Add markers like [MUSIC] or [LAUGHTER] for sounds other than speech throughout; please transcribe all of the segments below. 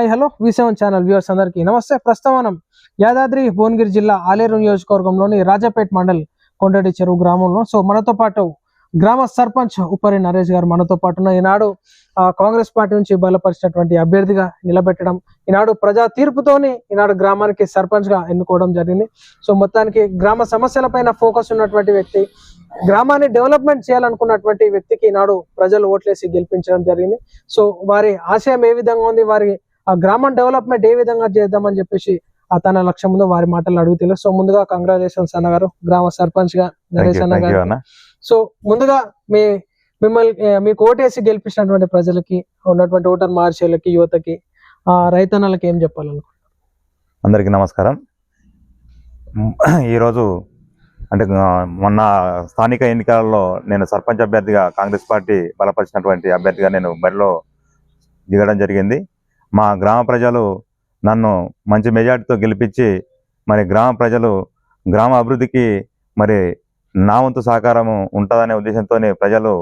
Hi hello. V seven channel viewers అందరికీ నమస్తే. ప్రస్తుతం మనం యాదాద్రి భువనగిరి జిల్లా ఆలేరు నియోజకవర్గంలోని రాజాపేట్ మండల్ కొండటి చెరువు గ్రామంలో. సో మనతో పాటు గ్రామ సర్పంచ్ ఉప్పరి నరేష్ గారు మనతో పాటు ఈనాడు కాంగ్రెస్ పార్టీ నుంచి బలపరిచినటువంటి అభ్యర్థిగా నిలబెట్టడం ఈనాడు ప్రజా తీర్పుతోని ఈనాడు గ్రామానికి సర్పంచ్గా ఎన్నుకోవడం జరిగింది. సో మొత్తానికి గ్రామ సమస్యలపైన ఫోకస్ ఉన్నటువంటి వ్యక్తి గ్రామాన్ని డెవలప్మెంట్ చేయాలనుకున్నటువంటి వ్యక్తికి ఈనాడు ప్రజలు ఓట్లేసి గెలిపించడం జరిగింది. సో వారి ఆశయం ఏ విధంగా ఉంది? వారి ఆ గ్రామం డెవలప్మెంట్ ఏ విధంగా చేద్దామని చెప్పేసి ఆ తన లక్ష్యం ముందు వారి మాటలు అడుగుతుంది సో ముందుగా కంగ్రాచులేషన్స్ అన్న గారు గ్రామ సర్పంచ్గా నరేష్ యూ అన్న థ్యాంక్ యూ గారు. అన్న. సో ముందుగా మీ మిమ్మల్ని మీకు ఓటేసి గెలిపించినటువంటి ప్రజలకి ఉన్నటువంటి ఓటర్ మార్షేలకి యువతకి ఆ రైతన్నలకి ఏం చెప్పాలను అందరికీ నమస్కారం. ఈరోజు అంటే మొన్న స్థానిక ఎన్నికలలో నేను సర్పంచ్ అభ్యర్థిగా కాంగ్రెస్ పార్టీ బలపరిచినటువంటి అభ్యర్థిగా నేను బరిలో దిగడం జరిగింది. మా గ్రామ ప్రజలు నన్ను మంచి మెజార్టీతో గెలిపించి మరి గ్రామ ప్రజలు గ్రామ అభివృద్ధికి మరి నా వంతు సహకారము ఉంటుందనే ఉద్దేశంతో ప్రజలు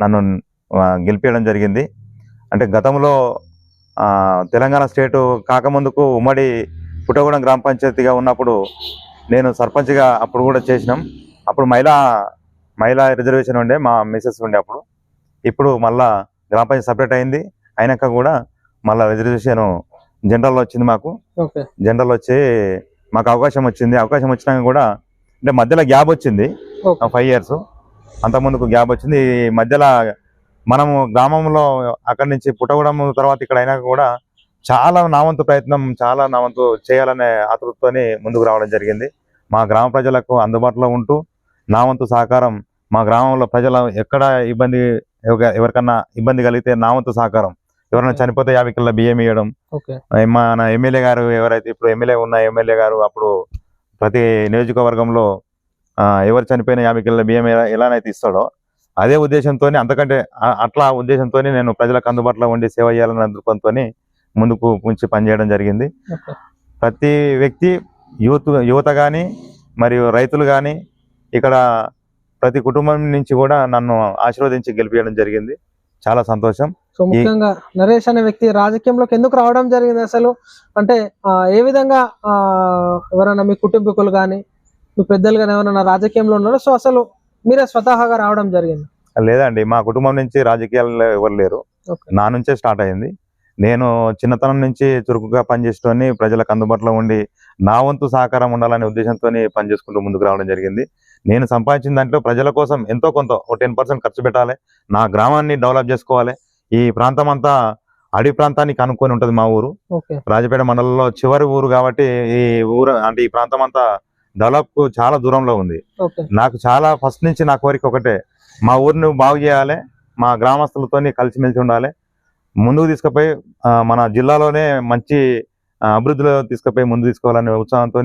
నన్ను గెలిపించడం జరిగింది. అంటే గతంలో తెలంగాణ స్టేటు కాకముందుకు ఉమ్మడి పుట్టగూడెం గ్రామ పంచాయతీగా ఉన్నప్పుడు నేను సర్పంచ్గా అప్పుడు కూడా చేసినాం. అప్పుడు మహిళా మహిళా రిజర్వేషన్ ఉండే మా మిసెస్ ఉండే అప్పుడు. ఇప్పుడు మళ్ళా గ్రామ పంచాయతీ సపరేట్ అయింది. అయినాక కూడా మళ్ళా రిజర్వేషన్ జనరల్ వచ్చింది మాకు. జనరల్ వచ్చి మాకు అవకాశం వచ్చింది. అవకాశం వచ్చినాక కూడా అంటే మధ్యలో గ్యాప్ వచ్చింది. ఫైవ్ ఇయర్స్ అంతకుముందుకు గ్యాప్ వచ్చింది. మధ్యలో మనము గ్రామంలో అక్కడి నుంచి పుట్టగూడెం తర్వాత ఇక్కడ అయినాక కూడా చాలా నావంతు ప్రయత్నం చాలా నావంతు చేయాలనే ఆతృతతోని ముందుకు రావడం జరిగింది. మా గ్రామ ప్రజలకు అందుబాటులో ఉంటూ నా వంతు సహకారం మా గ్రామంలో ప్రజల ఎక్కడ ఇబ్బంది ఎవ- ఎవరికన్నా ఇబ్బంది కలిగితే నా వంతు సహకారం. ఎవరైనా చనిపోతే యాభై కిలో బియ్యం ఇవ్వడం మన ఎమ్మెల్యే గారు ఎవరైతే ఇప్పుడు ఎమ్మెల్యే ఉన్న ఎమ్మెల్యే గారు అప్పుడు ప్రతి నియోజకవర్గంలో ఎవరు చనిపోయిన యాభై కిలోల బియ్యం ఎలా- ఎలానైతే ఇస్తాడో అదే ఉద్దేశంతో అంతకంటే అట్లా ఉద్దేశంతో నేను ప్రజలకు అందుబాటులో ఉండి సేవ చేయాలన్న దృక్పథంతో ముందుకు ఉంచి పనిచేయడం జరిగింది. ప్రతి వ్యక్తి యూత్ యువత కానీ మరియు రైతులు కానీ ఇక్కడ ప్రతి కుటుంబం నుంచి కూడా నన్ను ఆశీర్వదించి గెలిపించడం జరిగింది. చాలా సంతోషం. సో ముఖ్యంగా నరేష్ అనే వ్యక్తి రాజకీయంలోకి ఎందుకు రావడం జరిగింది అసలు? అంటే ఏ విధంగా ఆ, ఎవరైనా మీ కుటుంబీకులు కానీ మీ పెద్దలు కానీ ఎవరైనా రాజకీయంలో ఉన్నారో? సో అసలు మీరే స్వతహాగా రావడం జరిగింది. లేదండి మా కుటుంబం నుంచి రాజకీయాల్లో ఎవరు లేరు. నా నుంచే స్టార్ట్ అయింది. నేను చిన్నతనం నుంచి చురుకుగా పనిచేసుకొని ప్రజలకు అందుబాటులో ఉండి నా వంతు సహకారం ఉండాలనే ఉద్దేశంతో పనిచేసుకుంటూ ముందుకు రావడం జరిగింది. నేను సంపాదించిన దాంట్లో ప్రజల కోసం ఎంతో కొంత ఒక టెన్ పర్సెంట్ ఖర్చు పెట్టాలి. నా గ్రామాన్ని డెవలప్ చేసుకోవాలి. ఈ ప్రాంతం అంతా అడవి ప్రాంతానికి అనుకొని ఉంటుంది మా ఊరు. రాజపేట మండలంలో చివరి ఊరు కాబట్టి ఈ ఊరు అంటే ఈ ప్రాంతం అంతా డెవలప్ చాలా దూరంలో ఉంది. నాకు చాలా ఫస్ట్ నుంచి నా కోరిక ఒకటే. మా ఊరిని బాగు చేయాలి. మా గ్రామస్తులతో కలిసిమెలిసి ఉండాలి. ముందుకు తీసుకుపోయి మన జిల్లాలోనే మంచి అభివృద్ధిలో తీసుకుపోయి ముందు తీసుకోవాలనే ఉత్సాహంతో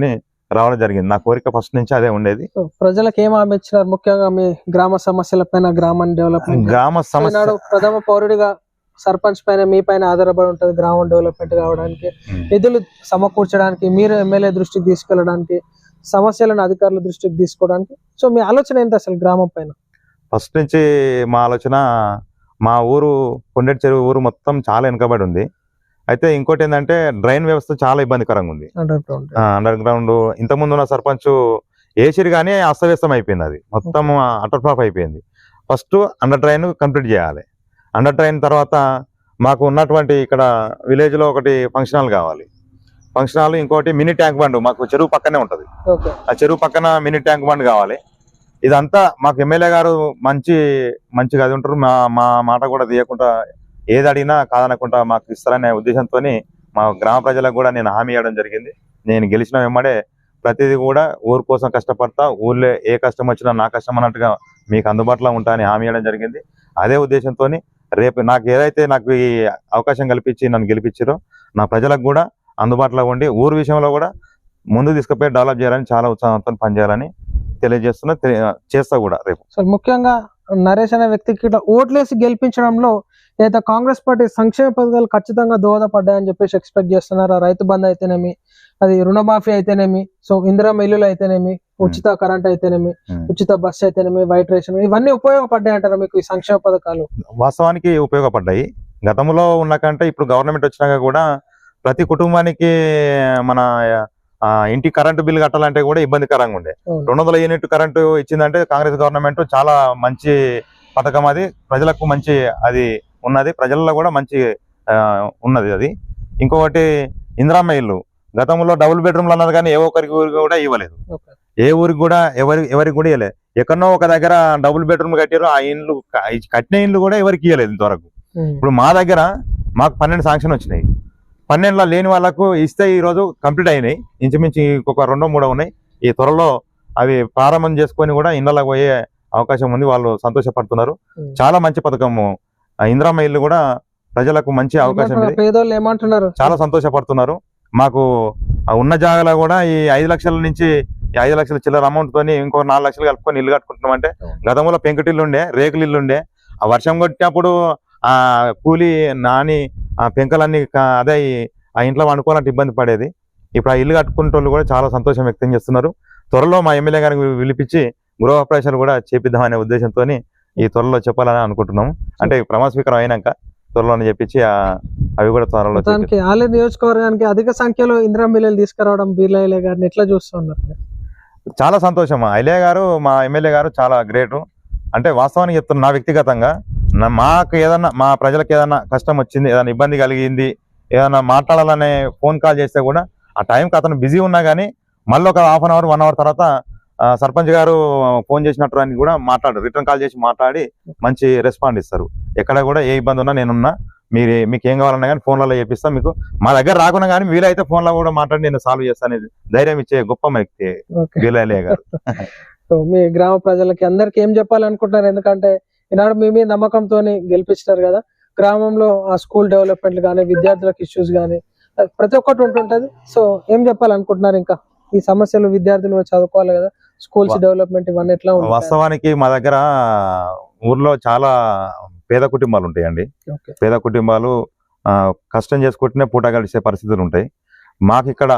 రావడం జరిగింది. నా కోరిక ఫస్ట్ నుంచి అదే ఉండేది. ప్రజలకు ఏం హామీ ఇచ్చినారు? ముఖ్యంగా మీ గ్రామ సమస్యల పైన గ్రామాన్ని డెవలప్మెంట్ గ్రామ సమస్య ప్రథమ పౌరుడిగా సర్పంచ్ పైన మీ పైన ఆధారపడి ఉంటుంది గ్రామం డెవలప్మెంట్ కావడానికి. నిధులు సమకూర్చడానికి మీరు ఎమ్మెల్యే దృష్టికి తీసుకెళ్ళడానికి సమస్యలను అధికారుల దృష్టికి తీసుకోవడానికి. సో మీ ఆలోచన ఏంటి అసలు గ్రామం పైన? ఫస్ట్ నుంచి మా ఆలోచన మా ఊరు కొండటి చెరువు ఊరు మొత్తం చాలా వెనుకబడి ఉంది. అయితే ఇంకోటి ఏంటంటే డ్రైన్ వ్యవస్థ చాలా ఇబ్బందికరంగా ఉంది. అండర్ గ్రౌండ్ ఇంతకుముందు ఉన్న సర్పంచ్ ఏసిరి కానీ అస్తవ్యస్తం అయిపోయింది అది. మొత్తం అటర్ ఫ్లాప్ అయిపోయింది. ఫస్ట్ అండర్ డ్రైన్ కంప్లీట్ చేయాలి. అండర్ డ్రైన్ తర్వాత మాకు ఉన్నటువంటి ఇక్కడ విలేజ్లో ఒకటి ఫంక్షన్ హాల్ కావాలి. ఫంక్షన్ హాల్ ఇంకోటి మినీ ట్యాంక్ బండ్ మాకు చెరువు పక్కనే ఉంటది. ఆ చెరువు పక్కన మినీ ట్యాంక్ బండ్ కావాలి. ఇదంతా మాకు ఎమ్మెల్యే గారు మంచి మంచిగా అది ఉంటారు. మా మా మాట కూడా తీయకుండా ఏది అడిగినా కాదనకుండా మాకు ఇస్తారనే ఉద్దేశంతో మా గ్రామ ప్రజలకు కూడా నేను హామీ ఇవ్వడం జరిగింది. నేను గెలిచిన వెంబడే ప్రతిదీ కూడా ఊరు కోసం కష్టపడతా ఊర్లో ఏ కష్టం వచ్చినా నా కష్టం అన్నట్టుగా మీకు అందుబాటులో ఉంటా అని హామీ ఇవ్వడం జరిగింది. అదే ఉద్దేశంతో రేపు నాకు ఏదైతే నాకు ఈ అవకాశం కల్పించి నన్ను గెలిపించారో నా ప్రజలకు కూడా అందుబాటులో ఉండి ఊరు విషయంలో కూడా ముందు తీసుకుపోయి డెవలప్ చేయాలని చాలా ఉత్సాహంతో పనిచేయాలని తెలియజేస్తున్నా తెలి- చేస్తా కూడా రేపు. సో ముఖ్యంగా నరేష్ అనే వ్యక్తికి ఇట్లా ఓట్లేసి గెలిపించడంలో ఏదైతే కాంగ్రెస్ పార్టీ సంక్షేమ పథకాలు ఖచ్చితంగా దోహదపడ్డాయని చెప్పేసి ఎక్స్పెక్ట్ చేస్తున్నారు. రైతు బంధు అయితేనేమి అది రుణమాఫీ అయితేనేమి సో ఇందిరా మిల్లులు అయితేనేమి ఉచిత కరెంట్ అయితేనేమి. ఉచిత బస్సు అయితేనేమి వైట్ రేషన్ ఇవన్నీ ఉపయోగపడ్డాయి అంటారా మీకు ఈ సంక్షేమ పథకాలు? వాస్తవానికి ఉపయోగపడ్డాయి. గతంలో ఉన్న కంటే ఇప్పుడు గవర్నమెంట్ వచ్చినాక కూడా ప్రతి కుటుంబానికి మన ఇంటి కరెంటు బిల్ కట్టాలంటే కూడా ఇబ్బందికరంగా ఉండే. రెండు వందల యూనిట్ కరెంటు ఇచ్చిందంటే కాంగ్రెస్ గవర్నమెంట్ చాలా మంచి పథకం అది. ప్రజలకు మంచి అది ఉన్నది. ప్రజల్లో కూడా మంచి ఉన్నది అది. ఇంకొకటి ఇందిరామ్మ ఇల్లు. గతంలో డబుల్ బెడ్రూమ్లు అన్నది కానీ ఏ ఒక్కరికి ఊరికి కూడా ఇవ్వలేదు. ఏ ఊరికి కూడా ఎవరి ఎవరికి కూడా ఇవ్వలేదు. ఎక్కడనో ఒక దగ్గర డబుల్ బెడ్రూమ్ కట్టారు. ఆ ఇండ్లు కట్టిన ఇండ్లు కూడా ఎవరికి ఇవ్వలేదు ఇంతవరకు. ఇప్పుడు మా దగ్గర మాకు పన్నెండు శాంక్షన్ వచ్చినాయి. పన్నెండులో లేని వాళ్ళకు ఇస్తే ఈ రోజు కంప్లీట్ అయినాయి. ఇంచుమించు ఇంకొక రెండో మూడో ఉన్నాయి. ఈ త్వరలో అవి ప్రారంభం చేసుకొని కూడా ఇళ్ళకి పోయే అవకాశం ఉంది. వాళ్ళు సంతోషపడుతున్నారు. చాలా మంచి పథకము ఇందిరామ్మ ఇల్లు కూడా ప్రజలకు మంచి అవకాశం ఏమంటున్నారు? ఇది. పేదోళ్ళు ఏమంటున్నారు? చాలా సంతోషపడుతున్నారు. మాకు ఉన్న జాగాలో కూడా ఈ ఐదు లక్షల నుంచి ఐదు లక్షల చిల్లర అమౌంట్ తోని ఇంకో నాలుగు లక్షలు కలుపుకొని ఇల్లు కట్టుకుంటున్నాం అంటే గతంలో పెంకుటిల్లు ఉండే రేకులు ఇల్లు ఉండే. ఆ వర్షం కొట్టినప్పుడు ఆ కూలి నాని ఆ పెంకలన్నీ అదే ఆ ఇంట్లో వండుకోవాలంటే ఇబ్బంది పడేది. ఇప్పుడు ఆ ఇల్లు కట్టుకునే వాళ్ళు కూడా చాలా సంతోషం వ్యక్తం చేస్తున్నారు. త్వరలో మా ఎమ్మెల్యే గారికి పిలిపించి గృహ ప్రవేశాలు కూడా చేపిద్దామనే ఉద్దేశంతో ఈ త్వరలో చెప్పాలని అనుకుంటున్నాము. అంటే ప్రమాణ స్వీకారం అయినాక త్వరలోనే చెప్పించి ఆ అవి కూడా త్వరలో ఆలయ నియోజకవర్గానికి అధిక సంఖ్యలో ఇందిరా మిల్లలు తీసుకురావడం బీర్లయ్య గారిని ఎట్లా చూస్తున్నారు? చాలా సంతోషం. ఐలే గారు మా ఎమ్మెల్యే గారు చాలా గ్రేట్. అంటే వాస్తవానికి చెప్తున్నా నా వ్యక్తిగతంగా మాకు ఏదన్నా మా ప్రజలకు ఏదైనా కష్టం వచ్చింది ఏదైనా ఇబ్బంది కలిగింది ఏదైనా మాట్లాడాలనే ఫోన్ కాల్ చేస్తే కూడా ఆ టైంకి అతను బిజీ ఉన్నా కానీ మళ్ళీ ఒక half an hour one hour తర్వాత సర్పంచ్ గారు ఫోన్ చేసినట్టు అని కూడా మాట్లాడు రిటర్న్ కాల్ చేసి మాట్లాడి మంచి రెస్పాండ్ ఇస్తారు. ఎక్కడ కూడా ఏ ఇబ్బంది ఉన్నా నేనున్నా మీరు మీకు ఏం కావాలన్నా కానీ ఫోన్లలో చేపిస్తాం మీకు. మా దగ్గర రాకున్నా కానీ వీలైతే ఫోన్లో కూడా మాట్లాడి నేను సాల్వ్ చేస్తాను ధైర్యం ఇచ్చే గొప్ప వ్యక్తి వీలయ్య గారు. [LAUGHS] మీ గ్రామ ప్రజలకి అందరికి ఏం చెప్పాలనుకుంటున్నారు? ఎందుకంటే ఈనాడు మీ మీద నమ్మకంతో గెలిపించినారు కదా. గ్రామంలో ఆ స్కూల్ డెవలప్మెంట్ కానీ విద్యార్థులకు ఇష్యూస్ కానీ ప్రతి ఒక్కటి ఉంటుంటది సో ఏం చెప్పాలనుకుంటున్నారు ఇంకా? ఈ సమస్యలు విద్యార్థులు చదువుకోవాలి కదా. స్కూల్స్ డెవలప్మెంట్ ఇవన్నీ ఎట్లా వాస్తవానికి మా దగ్గర ఊర్లో చాలా పేద కుటుంబాలు ఉంటాయండి. పేద కుటుంబాలు ఆ, కష్టం చేసుకుంటూనే పూట గడిచే పరిస్థితులు ఉంటాయి. మాకు ఇక్కడ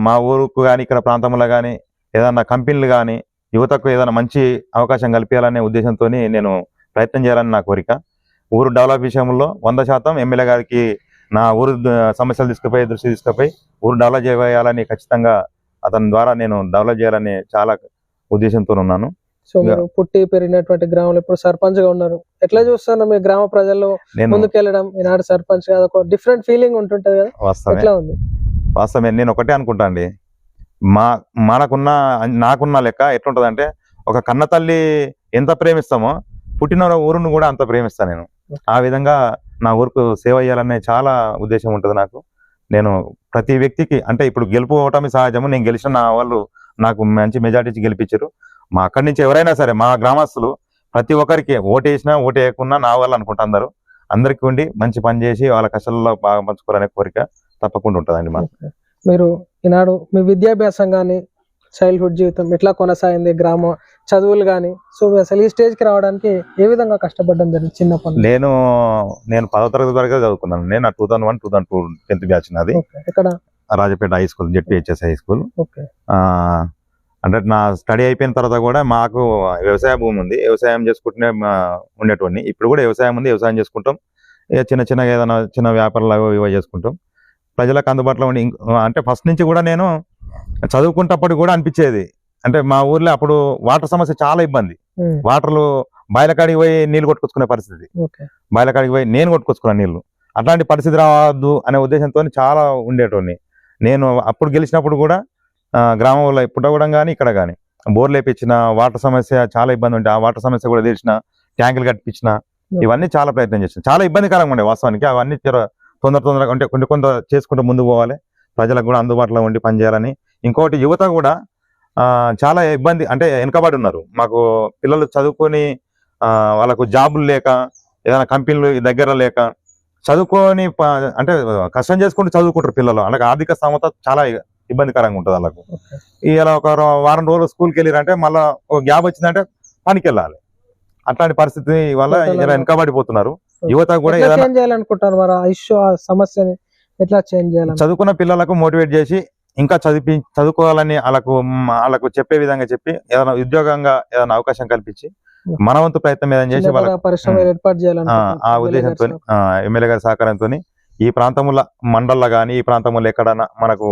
మా ఊరుకు కానీ ఇక్కడ ప్రాంతంలో కానీ ఏదైనా కంపెనీలు కానీ యువతకు ఏదైనా మంచి అవకాశం కల్పించాలనే ఉద్దేశంతో నేను ప్రయత్నం చేయాలని నా కోరిక. ఊరు డెవలప్ విషయంలో వంద శాతం ఎమ్మెల్యే గారికి నా ఊరు సమస్యలు తీసుకుపోయి దృష్టి తీసుకుపోయి ఊరు డెవలప్ చేయాలని ఖచ్చితంగా అతని ద్వారా నేను డెవలప్ చేయాలని చాలా ఉద్దేశంతో ఉన్నాను. సో మీరు పుట్టి పెరిగినటువంటి గ్రామంలో ఇప్పుడు సర్పంచ్గా ఉన్నారు. ఎట్లా చూస్తున్నారు మీ గ్రామ ప్రజల్లో నేను ముందుకెళ్ళడం? ఈనాడు సర్పంచ్ కాదు ఒక డిఫరెంట్ ఫీలింగ్ ఉంటుంటది కదా. వాస్తవమే. ఎట్లా ఉంది? వాస్తవమే. నేను ఒకటే అనుకుంటా అండి. మా మనకున్న నాకున్న లెక్క ఎట్లుంటదంటే ఒక కన్న తల్లి ఎంత ప్రేమిస్తామో పుట్టిన ఊరును కూడా అంత ప్రేమిస్తాను నేను. ఆ విధంగా నా ఊరుకు సేవ చేయాలనే చాలా ఉద్దేశం ఉంటుంది నాకు. నేను ప్రతి వ్యక్తికి అంటే ఇప్పుడు గెలుపు ఓటమి సహజము నేను గెలిచిన నా వాళ్ళు నాకు మంచి మెజార్టీ గెలిపించారు మా అక్కడి నుంచి ఎవరైనా సరే మా గ్రామస్తులు ప్రతి ఒక్కరికి ఓటు వేసినా ఓటు వేయకున్నా నా వాళ్ళు అనుకుంటా అందరూ. అందరికీ ఉండి మంచి పని చేసి వాళ్ళ కష్టాల్లో బాగా పంచుకోవాలనే కోరిక తప్పకుండా ఉంటుందండి మా ఓకే. మీరు ఈనాడు మీ విద్యాభ్యాసం కానీ చైల్డ్హుడ్ జీవితం ఎట్లా కొనసాగింది గ్రామ చదువులు కానీ సో అసలు ఈ స్టేజ్కి రావడానికి ఏ విధంగా కష్టపడడం జరిగింది చిన్నప్పటి? నేను నేను పదో తరగతి వరకు చదువుకున్నాను. నేను two thousand one two thousand two tenth batch నాది. ఇక్కడ Rajapeta high school ZPHS high school okay. అంటే నా స్టడీ అయిపోయిన తర్వాత కూడా మాకు వ్యవసాయ భూమి ఉంది. వ్యవసాయం చేసుకుంటూనే ఉండేటువంటి ఇప్పుడు కూడా వ్యవసాయం ఉంది. వ్యవసాయం చేసుకుంటాం. ఇక చిన్న చిన్నగా ఏదైనా చిన్న వ్యాపారాలు ఇవి చేసుకుంటాం. ప్రజలకు అందుబాటులో ఉండి అంటే ఫస్ట్ నుంచి కూడా నేను చదువుకుంటప్పుడు కూడా అనిపించేది. అంటే మా ఊర్లో అప్పుడు వాటర్ సమస్య చాలా ఇబ్బంది. వాటర్లు బాయిలకాడికి పోయి నీళ్ళు కొట్టుకొచ్చుకునే పరిస్థితి. బాయిలకాడికి పోయి నేను కొట్టుకొచ్చుకున్నాను నీళ్ళు అట్లాంటి పరిస్థితి రావద్దు అనే ఉద్దేశంతో చాలా ఉండేటోని నేను అప్పుడు గెలిచినప్పుడు కూడా ఆ, గ్రామంలో పుట్టగూడెం కానీ ఇక్కడ కానీ బోర్లు వేపించిన వాటర్ సమస్య చాలా ఇబ్బంది ఉంటే ఆ వాటర్ సమస్య కూడా తీర్చిన ట్యాంకులు కట్టించిన ఇవన్నీ చాలా ప్రయత్నం చేసిన. చాలా ఇబ్బందికరంగా ఉండే వాస్తవానికి అవన్నీ తొందర తొందరగా అంటే కొన్ని కొంత చేసుకుంటూ ముందుకు పోవాలి. ప్రజలకు కూడా అందుబాటులో ఉండి పనిచేయాలని ఇంకోటి యువత కూడా ఆ, చాలా ఇబ్బంది అంటే వెనుకబడి ఉన్నారు. మాకు పిల్లలు చదువుకొని వాళ్ళకు జాబులు లేక ఏదైనా కంపెనీలు దగ్గర లేక చదువుకొని అంటే కష్టం చేసుకుంటూ చదువుకుంటారు పిల్లలు. అలాగే ఆర్థిక స్థమత చాలా ఇబ్బందికరంగా ఉంటుంది వాళ్ళకు. ఇలా ఒక వారం రోజులు స్కూల్కి వెళ్ళారంటే మళ్ళీ ఒక గ్యాప్ వచ్చిందంటే పనికి వెళ్ళాలి అట్లాంటి పరిస్థితి వల్ల ఇలా వెనకబడిపోతున్నారు. యువత కూడా చేయాలనుకుంటారు మరి ఇష్యూ సమస్యని ఎట్లా చేంజ్ చేయాలని చదువుకున్న పిల్లలకు మోటివేట్ చేసి ఇంకా చదివి చదువుకోవాలని వాళ్ళకు వాళ్ళకు చెప్పే విధంగా చెప్పి ఏదైనా ఉద్యోగంగా ఏదైనా అవకాశం కల్పించి మన వంతు ప్రయత్నం ఏదైనా చేసి పరిశ్రమ. ఏర్పాటు ఆ, చేయాలనుకుంటున్నారు ఆ ఉద్దేశంతో. ఎమ్మెల్యే గారి సహకారంతో ఈ ప్రాంతంలో మండల్లో కానీ ఈ ప్రాంతంలో ఎక్కడైనా మనకు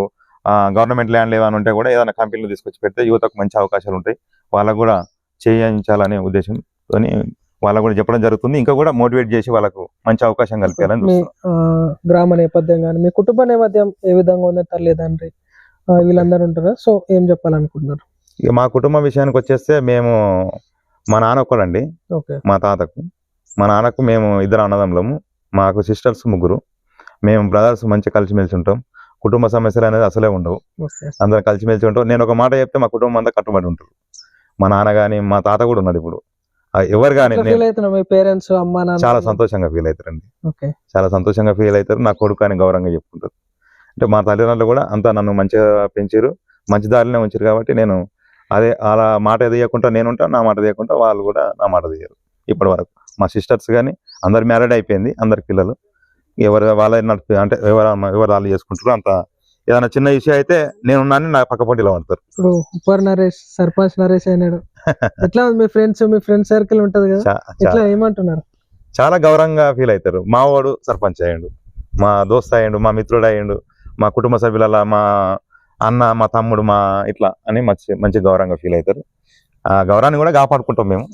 గవర్నమెంట్ ల్యాండ్ ఏమైనా ఉంటే కూడా ఏదైనా కంపెనీలు తీసుకొచ్చి పెడితే యువతకు మంచి అవకాశాలు ఉంటాయి వాళ్ళకు కూడా చేయించాలనే ఉద్దేశంతో వాళ్ళకు కూడా చెప్పడం జరుగుతుంది. ఇంకా కూడా మోటివేట్ చేసి వాళ్ళకు మంచి అవకాశం కల్పించాలని మీ గ్రామ నేపథ్యం కానీ మీ కుటుంబ నేపథ్యం ఏ విధంగా ఉంది? తల్లిదండ్రి వీళ్ళందరూ ఉంటారు? సో ఏం చెప్పాలనుకుంటున్నారు? ఇక మా కుటుంబ విషయానికి వచ్చేస్తే మేము మా నాన్న ఒక్కడండి. ఓకే. మా తాతకు. మా నాన్నకు మేము ఇద్దరు అన్నదమ్ములము. మాకు సిస్టర్స్ ముగ్గురు. మేము బ్రదర్స్ మంచిగా కలిసిమెలిసి ఉంటాం. కుటుంబ సమస్యలు అనేది అసలే ఉండవు. అందరం కలిసిమెలిసి ఉంటాం. నేను ఒక మాట చెప్తే మా కుటుంబం అంతా కట్టుబడి ఉంటారు మా నాన్న కానీ మా తాత కూడా ఉన్నాడు ఇప్పుడు. ఎవరు కానీ పేరెంట్స్ అమ్మా చాలా సంతోషంగా ఫీల్ అవుతారండి. చాలా సంతోషంగా ఫీల్ అవుతారు. నా కొడుకు అని గౌరవంగా చెప్పుకుంటారు. అంటే మా తల్లిదండ్రులు కూడా అంతా నన్ను మంచిగా పెంచారు. మంచి దారిలోనే ఉంచారు కాబట్టి నేను అదే అలా మాట తీయకుండా నేను ఉంటా నా మాట తీయకుండా వాళ్ళు కూడా నా మాట తీయరు. ఇప్పటి వరకు మా సిస్టర్స్ కానీ అందరు మ్యారేడ్ అయిపోయింది అందరి పిల్లలు. ఎవరు వాళ్ళ నడిపి అంటే ఎవరు ఎవరు వాళ్ళు చేసుకుంటారు అంత ఏదైనా చిన్న ఇష్యూ అయితే నేనున్నాను నా పక్క పొంటిలో పడతారు. ఇప్పుడు ఉప్పర్ నరేష్ సర్పంచ్ నరేష్ అయినాడు. ఎట్లా మీ ఫ్రెండ్స్ మీ ఫ్రెండ్ సర్కిల్ ఉంటది కదా? ఎట్లా ఏమంటున్నారు? చాలా గౌరవంగా ఫీల్ అవుతారు. మా వాడు సర్పంచ్ అయ్యిండు మా దోస్త్ అయ్యిండు మా మిత్రుడు అయ్యిండు మా కుటుంబ సభ్యుల మా అన్న మా తమ్ముడు మా ఇట్లా అని మంచి మంచి గౌరవంగా ఫీల్ అవుతారు. ఆ గౌరవాన్ని కూడా కాపాడుకుంటాం మేము.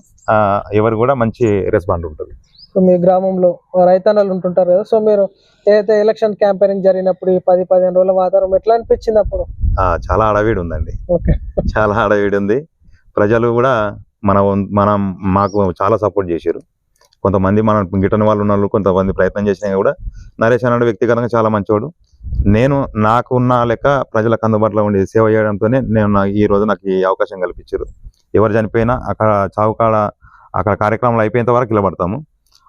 ఎవరు కూడా మంచి రెస్పాండ్ ఉంటుంది. సో మీ గ్రామంలో రైతన్నలు ఉంటుంటారు కదా సో మీరు ఏదైతే ఎలక్షన్ క్యాంపెయినింగ్ జరిగినప్పుడు ఈ పది పదిహేను రోజుల వాతావరణం ఎట్లా అనిపించింది అప్పుడు? ఆ చాలా అడవిడి ఉందండి. ఓకే. చాలా అడవిడి ఉంది. ప్రజలు కూడా మన మనం మాకు చాలా సపోర్ట్ చేశారు. కొంతమంది మన గిట్టని వాళ్ళు ఉన్న వాళ్ళు కొంతమంది ప్రయత్నం చేసినా కూడా నరేష్ అన్నాడు వ్యక్తిగతంగా చాలా మంచివాడు నేను నాకు ఉన్న లెక్క ప్రజలకు అందుబాటులో ఉండి సేవ చేయడంతోనే నేను నా- ఈ రోజు నాకు ఈ అవకాశం కల్పించారు. ఎవరు చనిపోయినా అక్కడ చావు కాడ అక్కడ కార్యక్రమాలు అయిపోయేంత వరకు నిలబడతాము.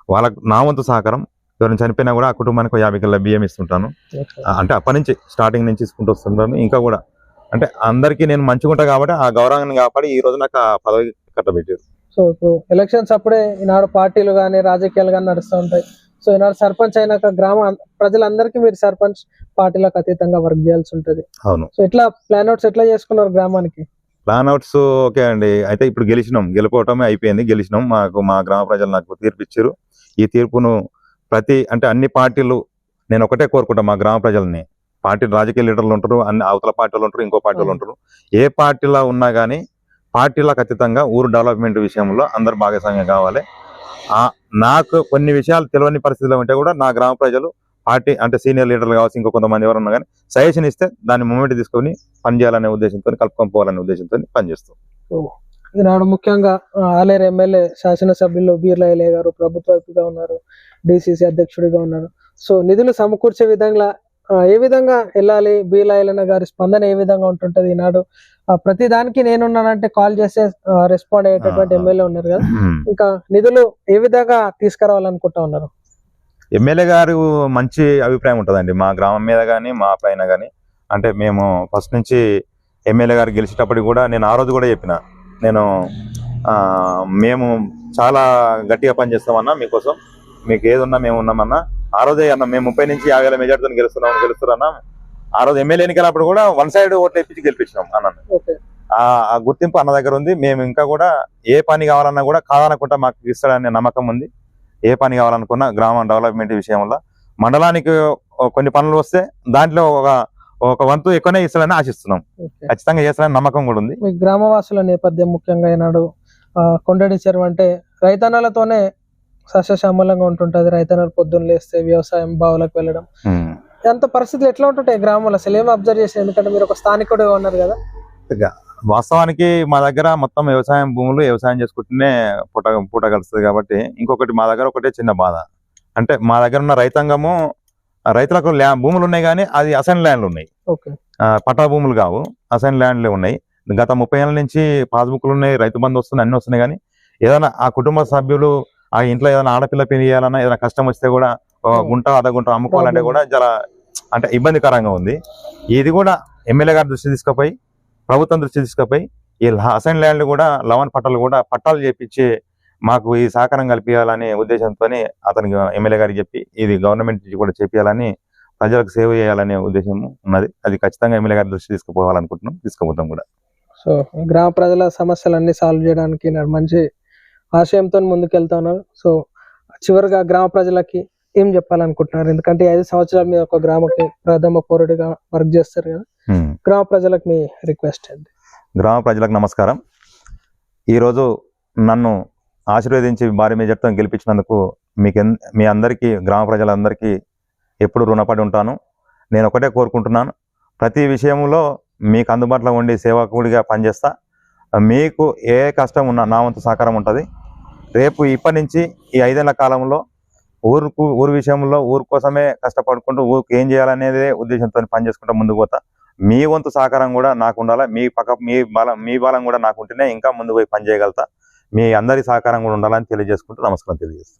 వాళ్ళకు నా వంతు సహకారం. ఎవరైనా చనిపోయినా కూడా ఆ కుటుంబానికి యాభై కిలో బియ్యం ఇస్తుంటాను. అంటే అప్పటి నుంచి స్టార్టింగ్ నుంచి ఇసుకుంటూ వస్తుంటాను ఇంకా కూడా అంటే అందరికీ నేను మంచిగా ఉంటా కాబట్టి ఆ గౌరవాన్ని కాపాడి ఈ రోజు నాకు ఆ పదవి కట్టబెట్టారు. సో ఇప్పుడు ఎలక్షన్స్ అప్పుడే ఈనాడు పార్టీలు కానీ రాజకీయాలు కానీ నడుస్తూ ఉంటాయి. సో ఈనాడు సర్పంచ్ అయినాక గ్రామ ప్రజలందరికీ మీరు సర్పంచ్ పార్టీలకు అతీతంగా వర్క్ చేయాల్సి ఉంటుంది. అవును. సో ఎట్లా ప్లాన్ అవుట్స్ ఎట్లా చేసుకున్నారు గ్రామానికి? ప్లాన్ అవుట్స్ ఓకే అండి. అయితే ఇప్పుడు గెలిచినాం. గెలుపోవటమే అయిపోయింది. గెలిచినాం. మాకు మా గ్రామ ప్రజలు నాకు తీర్పు ఇచ్చారు. ఈ తీర్పును ప్రతి అంటే అన్ని పార్టీలు నేను ఒకటే కోరుకుంటా మా గ్రామ ప్రజల్ని. పార్టీ రాజకీయ లీడర్లు ఉంటారు అన్ని అవతల పార్టీలు ఉంటారు ఇంకో పార్టీలు ఉంటారు. ఏ పార్టీలో ఉన్నా కానీ పార్టీలకు అతీతంగా ఊరు డెవలప్మెంట్ విషయంలో అందరు భాగస్వామ్యం కావాలి. ఆ నాకు కొన్ని విషయాలు తెలియని పరిస్థితిలో ఉంటే కూడా నా గ్రామ ప్రజలు పార్టీ అంటే సీనియర్ లీడర్లు కావచ్చు ఇంకో కొంతమంది ఎవరు ఉన్నా కానీ సజెషన్ ఇస్తే దాన్ని మూమెంట్ తీసుకొని పనిచేయాలనే ఉద్దేశంతో కలుపుకొని పోవాలనే ఉద్దేశంతో పనిచేస్తాం ఈనాడు ముఖ్యంగా ఆలేరు ఎమ్మెల్యే శాసనసభ్యులు బీర్లా ఎలే గారు ప్రభుత్వ ఉన్నారు డిసిసి అధ్యక్షుడిగా ఉన్నారు. సో నిధులు సమకూర్చే విధంగా ఏ విధంగా వెళ్ళాలి? బీర్లా ఎలన గారి స్పందన ఏ విధంగా ఉంటుంటది ఈనాడు? ప్రతి దానికి నేనున్నానంటే కాల్ చేస్తే రెస్పాండ్ అయ్యేటటువంటి. ఎమ్మెల్యే ఉన్నారు కదా. ఇంకా నిధులు ఏ విధంగా తీసుకురావాలనుకుంటా ఉన్నారు? ఎమ్మెల్యే గారు మంచి అభిప్రాయం ఉంటుందండి. మా గ్రామం మీద కానీ మా పైన కానీ అంటే మేము ఫస్ట్ నుంచి ఎమ్మెల్యే గారు గెలిచేటప్పటికి కూడా నేను ఆ రోజు కూడా చెప్పిన. నేను మేము చాలా గట్టిగా పనిచేస్తామన్నా మీకోసం. మీకు ఏది ఉన్నా మేము ఉన్నామన్నా ఆ రోజే అన్న మేము ముప్పై నుంచి యాభై వేల మెజార్టీతో గెలుస్తున్నాం గెలుస్తున్నాం ఆ రోజు ఎమ్మెల్యే ఎన్నికలప్పుడు కూడా వన్ సైడ్ ఓట్లు ఇప్పించి గెలిపించినాం అన్నాను ఓకే. ఆ గుర్తింపు అన్న దగ్గర ఉంది. మేము ఇంకా కూడా ఏ పని కావాలన్నా కూడా కాదనకుండా మాకు ఇస్తాడనే నమ్మకం ఉంది. ఏ పని కావాలనుకున్నా గ్రామ డెవలప్మెంట్ విషయంలో. మండలానికి కొన్ని పనులు వస్తే దాంట్లో ఒక ఒక వంతు ఎక్కువనే ఇస్తాడని ఆశిస్తున్నాం. ఖచ్చితంగా చేస్తాడని నమ్మకం కూడా ఉంది. గ్రామవాసుల నేపథ్యం ముఖ్యంగా ఈనాడు ఆ, కొండడి చెరువు అంటే రైతన్నలతోనే సస్యశ్యామలంగా ఉంటుంటది. రైతన్నలు పొద్దున్న లేస్తే వ్యవసాయం బావులకు వెళ్ళడం. ఎంత పరిస్థితులు ఎట్లా ఉంటుంటాయి గ్రామంలో? అసలు ఏం అబ్జర్వ్ చేసి ఎందుకంటే మీరు ఒక స్థానికుడిగా ఉన్నారు కదా. వాస్తవానికి మా దగ్గర మొత్తం వ్యవసాయం భూములు వ్యవసాయం చేసుకుంటూనే పూట పూట గడుస్తుంది కాబట్టి ఇంకొకటి మా దగ్గర ఒకటే చిన్న బాధ. అంటే మా దగ్గర ఉన్న రైతాంగము రైతులకు ల్యా భూములు ఉన్నాయి కానీ అది అసైన్ ల్యాండ్లు ఉన్నాయి. పట్టా భూములు కావు. అసైన్ ల్యాండ్లే ఉన్నాయి. గత ముప్పై ఏళ్ళ నుంచి పాస్బుక్లు ఉన్నాయి రైతు బంధు వస్తున్నాయి అన్ని వస్తున్నాయి కానీ ఏదైనా ఆ కుటుంబ సభ్యులు ఆ ఇంట్లో ఏదైనా ఆడపిల్ల పెళ్ళి చేయాలన్నా ఏదైనా కష్టం వస్తే కూడా. గుంట అర్ధ గుంట అమ్ముకోవాలంటే. కూడా చాలా అంటే ఇబ్బందికరంగా ఉంది ఇది కూడా ఎమ్మెల్యే గారి దృష్టి తీసుకుపోయి ప్రభుత్వం దృష్టి తీసుకుపోయి ఈ అసైన్ ల్యాండ్ కూడా లవన్ పట్టాలు కూడా పట్టాలు చేపించి మాకు ఈ సహకారం కల్పించాలనే ఉద్దేశంతో అతనికి ఎమ్మెల్యే గారికి చెప్పి ఇది గవర్నమెంట్ నుంచి కూడా చేపించాలని ప్రజలకు సేవ చేయాలనే ఉద్దేశం ఉన్నది అది ఖచ్చితంగా ఎమ్మెల్యే గారి దృష్టి తీసుకుపోవాలనుకుంటున్నాం తీసుకుపోతాం కూడా సో గ్రామ ప్రజల సమస్యలన్నీ సాల్వ్ చేయడానికి మంచి ఆశయంతో ముందుకెళ్తా ఉన్నారు. సో చివరిగా గ్రామ ప్రజలకి ఏం చెప్పాలనుకుంటున్నారు? ఎందుకంటే ఐదు సంవత్సరాలు మీరు ఒక గ్రామకి ప్రథమ పౌరుడిగా వర్క్ చేస్తారు కదా. గ్రామ ప్రజలకు మీ రిక్వెస్ట్ అండి గ్రామ ప్రజలకు నమస్కారం. ఈరోజు నన్ను ఆశీర్వదించి భారీ మెజార్టీతో గెలిపించినందుకు మీకు మీ అందరికీ గ్రామ ప్రజలందరికీ ఎప్పుడు రుణపడి ఉంటాను. నేను ఒకటే కోరుకుంటున్నాను. ప్రతి విషయంలో మీకు అందుబాటులో ఉండి సేవకుడిగా పనిచేస్తా. మీకు ఏ కష్టం ఉన్నా నా వంతు సహకారం ఉంటుంది. రేపు ఇప్పటి నుంచి ఈ ఐదేళ్ళ కాలంలో ఊరుకు ఊరు విషయంలో ఊరు కోసమే కష్టపడుకుంటూ ఊరికి ఏం చేయాలనేదే ఉద్దేశంతో పనిచేసుకుంటూ ముందుకు పోతా. మీ వంతు సహకారం కూడా నాకు ఉండాలి మీ పక్క మీ బలం మీ బలం కూడా నాకు ఉంటేనే ఇంకా ముందు పోయి పని చేయగలుగుతా. మీ అందరి సహకారం కూడా ఉండాలని తెలియజేసుకుంటూ నమస్కారం తెలియజేస్తాను